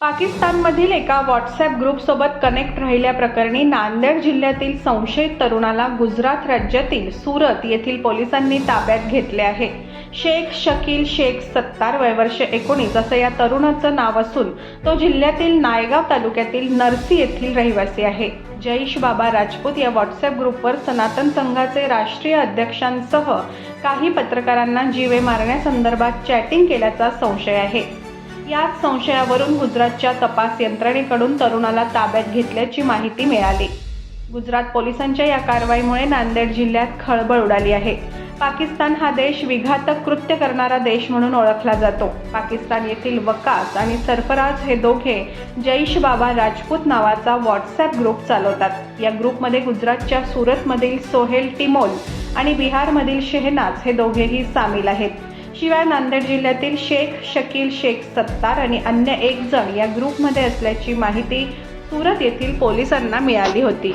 पाकिस्तानमधील एका व्हॉट्सॲप ग्रुपसोबत कनेक्ट राहिल्याप्रकरणी नांदेड जिल्ह्यातील संशयित तरुणाला गुजरात राज्यातील सुरत येथील पोलिसांनी ताब्यात घेतले आहे. शेख शकील शेख सत्तार वयवर्ष एकोणीस असं या तरुणाचं नाव असून तो जिल्ह्यातील नायगाव तालुक्यातील नरसी येथील रहिवासी आहे. जैश बाबा राजपूत या व्हॉट्सॲप ग्रुपवर सनातन संघाचे राष्ट्रीय अध्यक्षांसह काही पत्रकारांना जीवे मारण्यासंदर्भात चॅटिंग केल्याचा संशय आहे. याच संशयावरून गुजरातच्या तपास यंत्रणेकडून तरुणाला ताब्यात घेतल्याची माहिती मिळाली. गुजरात पोलिसांच्या या कारवाईमुळे नांदेड जिल्ह्यात खळबळ उडाली आहे. पाकिस्तान हा देश विघातक कृत्य करणारा देश म्हणून ओळखला जातो. पाकिस्तान येथील वकास आणि सरफराज हे दोघे जैश बाबा राजपूत नावाचा व्हॉट्सॲप ग्रुप चालवतात. या ग्रुपमध्ये गुजरातच्या सुरतमधील सोहेल टिमोल आणि बिहारमधील शेहनाज हे दोघेही सामील आहेत. शिवाय नांदेड जिल्ह्यातील शेख शकील शेख सत्तार आणि अन्य एक जण या ग्रुपमध्ये असल्याची माहिती सुरत येथील पोलिसांना मिळाली होती.